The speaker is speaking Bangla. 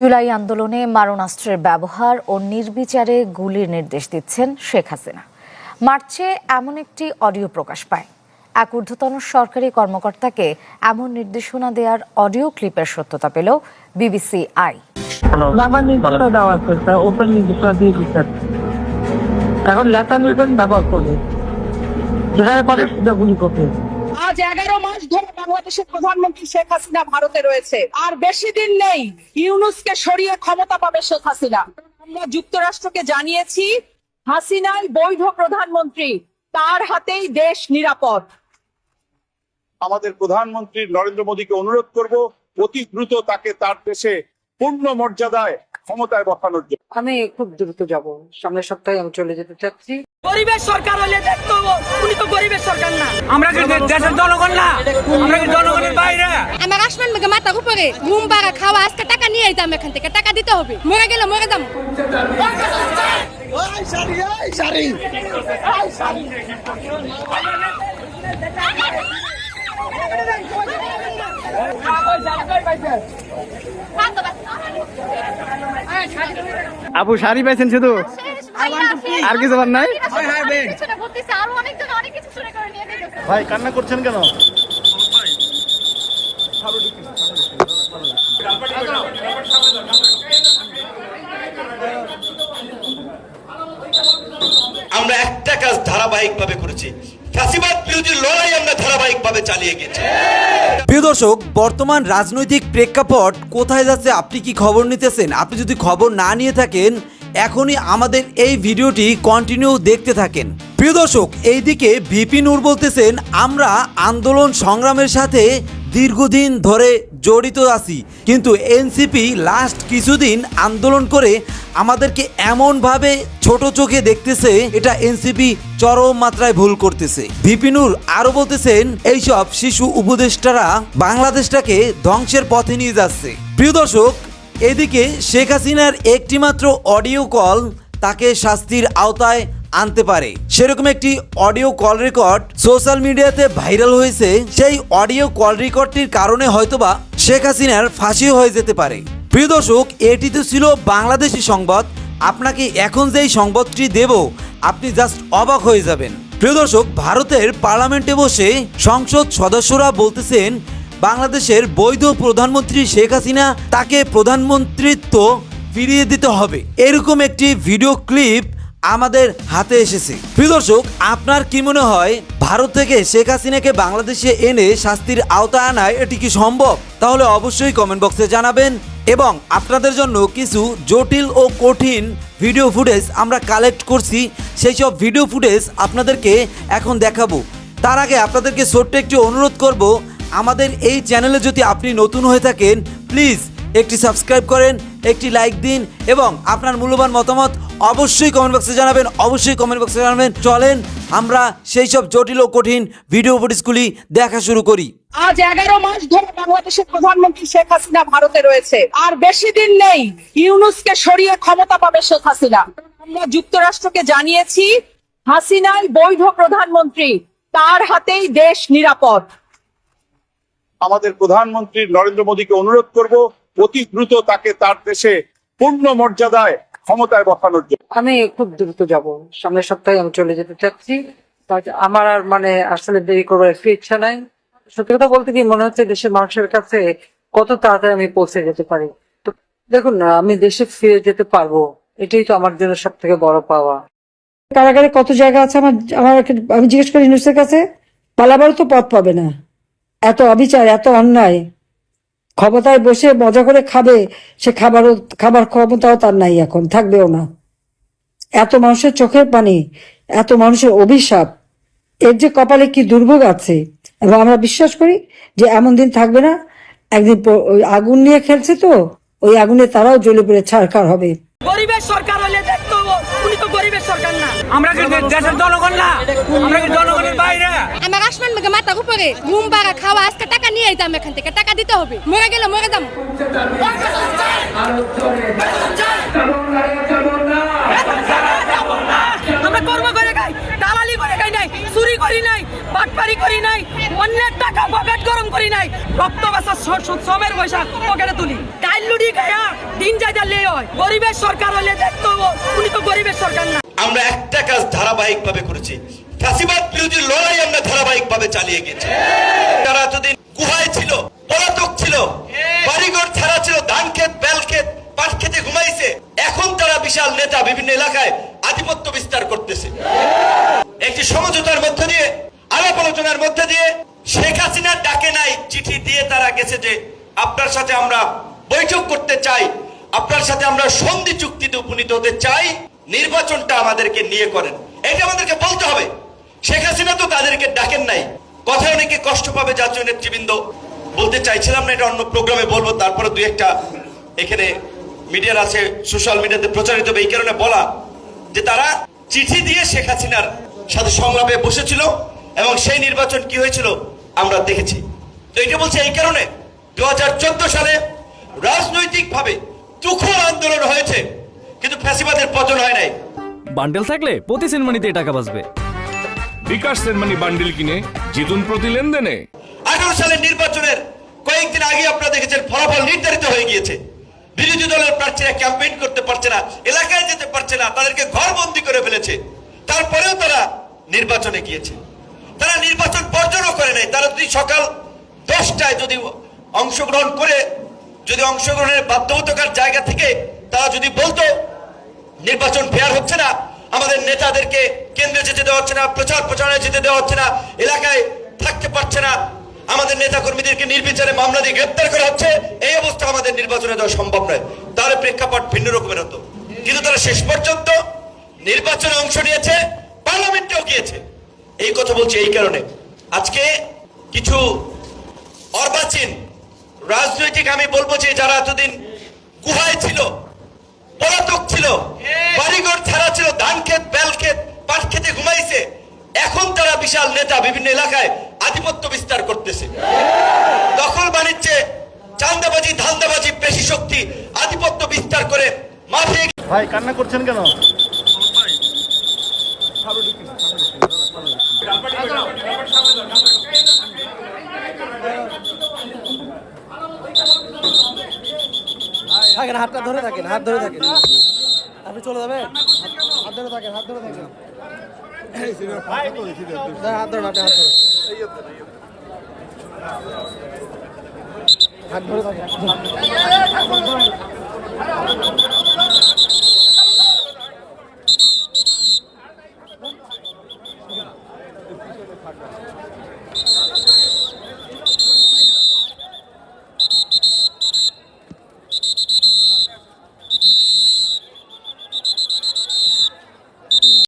জুলাই আন্দোলনে মারণাস্ত্রের ব্যবহার ও নির্বিচারে গুলির নির্দেশ দিচ্ছেন শেখ হাসিনা। মার্চে এমন একটি অডিও প্রকাশ পায়। এক ঊর্ধ্বতন সরকারি কর্মকর্তাকে এমন নির্দেশনা দেওয়ার অডিও ক্লিপের সত্যতা পেল বিবিসি আই। এখন নির্দেশ ব্যবহার করবে। আজ এগারো মাস ধরে বাংলাদেশের প্রধানমন্ত্রী শেখ হাসিনা ভারতে রয়েছে, আর বেশি দিন নেই ইউনুসকে সরিয়ে ক্ষমতা পাবে শেখ হাসিনা। আমরা যুক্তরাষ্ট্রকে জানিয়েছি, হাসিনাই বৈধ প্রধানমন্ত্রী, তার হাতেই দেশ নিরাপদ। আমাদের প্রধানমন্ত্রী নরেন্দ্র মোদীকে অনুরোধ করব, অতি দ্রুত তাকে তার দেশে পূর্ণ মর্যাদায় ক্ষমতায় বসানোর জন্য। আমি খুব দ্রুত যাব। সামনের সপ্তাহে আমি চলে যেতে চাচ্ছি। গরিবের সরকার হলে দেখতো উনি তো গরিবের সরকার না। আমরা কি দেশের জনগণ না? আমরা কি জনগণের বাইরে? আমার আসমান মেঘে মাথার উপরে। ঘুম পাড়া খাওয়া আজকে টাকা নিয়ে যেতাম এখান থেকে। টাকা দিতে হবে। মরে গেলে মরে যাব। আপু শাড়ি পাইছেন শুধু? আর কিছু বলার নাই? আরও অনেকজন অনেক কিছু শুনে করে নিয়ে গেছে ভাই কান্না করছেন কেন? আমরা একটা কাজ ধারাবাহিকভাবে করেছি। ফ্যাসিবাদ দর্শক, বর্তমান রাজনৈতিক প্রেক্ষাপট কোথায় যাচ্ছে, আপনি কি খবর নিতেছেন? আপনি যদি খবর না নিয়ে থাকেন, এখনই আমাদের এই ভিডিওটি কন্টিনিউ দেখতে থাকেন। প্রিয় দর্শক, এইদিকে ভিপি নূর বলতেছেন, আমরা আন্দোলন সংগ্রামের সাথে দীর্ঘদিন ধরে জড়িত আছি। কিন্তু এনসিপি লাস্ট কিছুদিন আন্দোলন করে আমাদেরকে এমনভাবে ছোট চোখে দেখতেছে, এটা এনসিপি চরম মাত্রায় ভুল করতেছে। ভিপিনুর আরও বলতেছেন, এইসব শিশু উপদেষ্টারা বাংলাদেশটাকে ধ্বংসের পথে নিয়ে যাচ্ছে। প্রিয় দর্শক, এদিকে শেখ হাসিনার একটিমাত্র অডিও কল তাকে শাস্তির আওতায় আনতে পারে। সেরকম একটি অডিও কল রেকর্ড সোশ্যাল মিডিয়াতে ভাইরাল হয়েছে। সেই অডিও কল রেকর্ডটির কারণে হয়তোবা শেখ হাসিনার ফাঁসিও হয়ে যেতে পারে। প্রিয় দর্শক এটি তো ছিল বাংলাদেশি সংবাদ। আপনাকে এখন যেই সংবাদটি দেব, আপনি জাস্ট অবাক হয়ে যাবেন। প্রিয় দর্শক, ভারতের পার্লামেন্টে বসে সংসদ সদস্যরা বলতেছেন, বাংলাদেশের বৈধ প্রধানমন্ত্রী শেখ হাসিনা তাকে প্রধানমন্ত্রীত্ব ফিরিয়ে দিতে হবে। এরকম একটি ভিডিও ক্লিপ আমাদের হাতে এসেছে। প্রিয় দর্শক, আপনার কি মনে হয়, ভারত থেকে শেখ হাসিনাকে বাংলাদেশে এনে শাস্তির আওতায় আনায় এটি কি সম্ভব? তাহলে অবশ্যই কমেন্ট বক্সে জানাবেন। এবং আপনাদের জন্য কিছু জটিল ও কঠিন ভিডিও ফুটেজ আমরা কালেক্ট করছি। সেই সব ভিডিও ফুটেজ আপনাদেরকে এখন দেখাবো। তার আগে আপনাদেরকে ছোট্ট একটি অনুরোধ করব, আমাদের এই চ্যানেলে যদি আপনি নতুন হয়ে থাকেন প্লিজ একটি সাবস্ক্রাইব করেন একটি লাইক দিন এবং আপনার মূল্যবান মতামত অবশ্যই কমেন্ট বক্সে জানাবেন অবশ্যই কমেন্ট বক্সে জানাবেন। চলেন আমরা সেই সব জটিল ও কঠিন ভিডিও ফুটেজগুলি দেখা শুরু করি। আজ এগারো মাস ধরে বাংলাদেশের প্রধানমন্ত্রী শেখ হাসিনা ভারতে রয়েছে। আর বেশি দিন নেই ইউনুসকে সরিয়ে ক্ষমতা পাবে শেখ হাসিনা। আমরা যুক্তরাষ্ট্রকে জানিয়েছি হাসিনাই বৈধ প্রধানমন্ত্রী তার হাতেই দেশ নিরাপদ। আমাদের প্রধানমন্ত্রী নরেন্দ্র মোদীকে অনুরোধ করব অতি দ্রুত তাকে তার দেশে পূর্ণ মর্যাদায় ক্ষমতায় বসানোর জন্য। আমি খুব দ্রুত যাব। সামনের সপ্তাহে আমি চলে যেতে চাচ্ছি। আমার আর মানে আসলে দেরি করবার একটু ইচ্ছা নাই। সত্যি কথা বলতে কি মনে হচ্ছে দেশের মানুষের কাছে কত তাড়াতাড়ি আমি পৌঁছে যেতে পারি। তো দেখুন না আমি দেশে ফিরে যেতে পারব। এটাই তো আমার জন্য সব থেকে বড় পাওয়া। কারাগারে কত জায়গা আছে আমার আমার আমি জিজ্ঞেস করি ইউনুসের কাছে? পালাবারও তো পথ পাবে না। এত অবিচার এত অন্যায়। ক্ষমতায় বসে মজা করে খাবে, সে খাবারও, খাবার ক্ষমতাও তার নাই এখন, থাকবেও না। এত মানুষের চোখের পানি, এত মানুষের অভিশাপ, এর যে কপালে কি দুর্ভোগ আছে, এবং আমরা বিশ্বাস করি যে এমন দিন থাকবে না, একদিন আগুন নিয়ে খেলছে তো, ওই আগুনে তারাও জ্বলে পড়ে ছাড়কার হবে। গরিবের সরকার হলে দেখতো উনি তো গরিবের সরকার না। আমরা কি দেশের জনগণ না? আমরা কি জনগণের বাইরে? আমার আসমান মেঘে মাথার উপরে ঘুম ভাড়া খাওয়া আজকে টাকা নিয়ে আইতাম এখান থেকে। টাকা দিতে হবে। মরে গেলে মরে যাব আমরা কর্ম করে খাই দালালি করে খাই নাই চুরি করি নাই বাটপারি করি নাই, অন্যের টাকা পকেট গরম করি নাই। রক্ত বাসা শ্রমের পয়সা পকেটে তুলি। ডাইল লুডি খাইয়া দিন গরিবের সরকার হলে দেখতো উনি তো গরিবের সরকার না। আমরা একটা কাজ ধারাবাহিক ভাবে করেছি। ফ্যাসিবাদ বিরোধী লড়াই আমরা ধারাবাহিক ভাবে চালিয়ে গেছি। তারা এতদিন গুহায় ছিল, পলাতক ছিল, বাড়িঘর ছাড়া ছিল, ধান ক্ষেত, বেল ক্ষেত, পাট খেতে ঘুমাইছে। এখন তারা বিশাল নেতা বিভিন্ন এলাকায় আধিপত্য বিস্তার করতেছে। একটি সমঝোতার মধ্যে আলোচনার মধ্যে দিয়ে শেখ হাসিনার ডাকে নাই চিঠি দিয়ে তারা গেছে যে আপনার সাথে আমরা বৈঠক করতে চাই, আপনার সাথে আমরা সন্ধি চুক্তিতে উপনীত হতে চাই, নির্বাচনটা আমাদেরকে নিয়ে করেন। এটা আমাদেরকে বলতে হবে। শেখ হাসিনা তো তাদেরকে ডাকেন নাই। কথা অনেকে কষ্ট পাবে জাতীয় নেতৃবৃন্দ। বলতে চাইছিলাম না এটা অন্য প্রোগ্রামে বলব, তারপরে দুই একটা এখানে মিডিয়ার আছে, সোশ্যাল মিডিয়াতে প্রচারিত হবে, এই কারণে বলা যে তারা চিঠি দিয়ে শেখ হাসিনার সাথে সংলাপে বসেছিল। এবং সেই নির্বাচন কি হয়েছিল আমরা দেখেছি। তো এটা বলছে এই কারণে দু সালে রাজনৈতিকভাবে তুখর আন্দোলন হয়েছে কিন্তু ফ্যাসিবাদের পতন হয় নাই। বান্ডেল থাকলে প্রতি সেনমানিতে টাকা বাঁচবে। বিকাশ সেনমানি বান্ডিল কিনে জিতুন প্রতি লেনদেনে। আঠারো সালের নির্বাচনের কয়েকদিন আগে আপনারা দেখেছেন ফলাফল নির্ধারিত হয়ে গিয়েছে। বিরোধী দলের প্রার্থীরা ক্যাম্পেইন করতে পারছে না এলাকায় যেতে পারছে না তাদেরকে ঘরবন্দি করে ফেলেছে। তারপরেও তারা নির্বাচনে গিয়েছে। তারা নির্বাচন বর্জনও করে নাই। তারা যদি সকাল দশটায় যদি অংশগ্রহণ করে, যদি অংশগ্রহণের বাধ্যবাধকতার জায়গা থেকে তারা যদি বলতো, নির্বাচন ফেয়ার হচ্ছে না, আমাদের নেতাদেরকে কেন্দ্রে যেতে দেওয়া হচ্ছে না, প্রচার প্রচারণায় যেতে দেওয়া হচ্ছে না, এলাকায় থাকতে পারছে না, আমাদের নেতা কর্মীদেরকে নির্বিচারে মামলা দিয়ে গ্রেপ্তার করা হচ্ছে, এই অবস্থা আমাদের নির্বাচনে দেওয়া সম্ভব নয়। তাহলে প্রেক্ষাপট ভিন্ন রকমের হতো। কিন্তু তারা শেষ পর্যন্ত নির্বাচনে অংশ নিয়েছে, পার্লামেন্টেও গিয়েছে। এই কথা বলছি এই কারণে। আজকে কিছু অর্বাচীন রাজনৈতিক আমি বলব যে যারা এতদিন গুহায় ছিল, পলাতক ছিল, বাড়িঘর ছাড়া ছিল, ধান ক্ষেত, বেল ক্ষেত, পাট খেতে ঘুমাইছে, এখন তারা বিশাল নেতা বিভিন্ন এলাকায় আধিপত্য বিস্তার করতেছে। দখল বাণিজ্যে চান্দাবাজি, ধান্দাবাজি, পেশি শক্তি আধিপত্য বিস্তার করে মাঠে ভাই, কান্না করছেন কেন? হাতটা ধরে থাকেন হাত ধরে থাকেন। আপনি চলে যাবেন? হাত ধরে থাকেন হাত ধরে থাকেন। হাত ধরুন আপনি হাত ধরুন হাত ধরে। থাকেন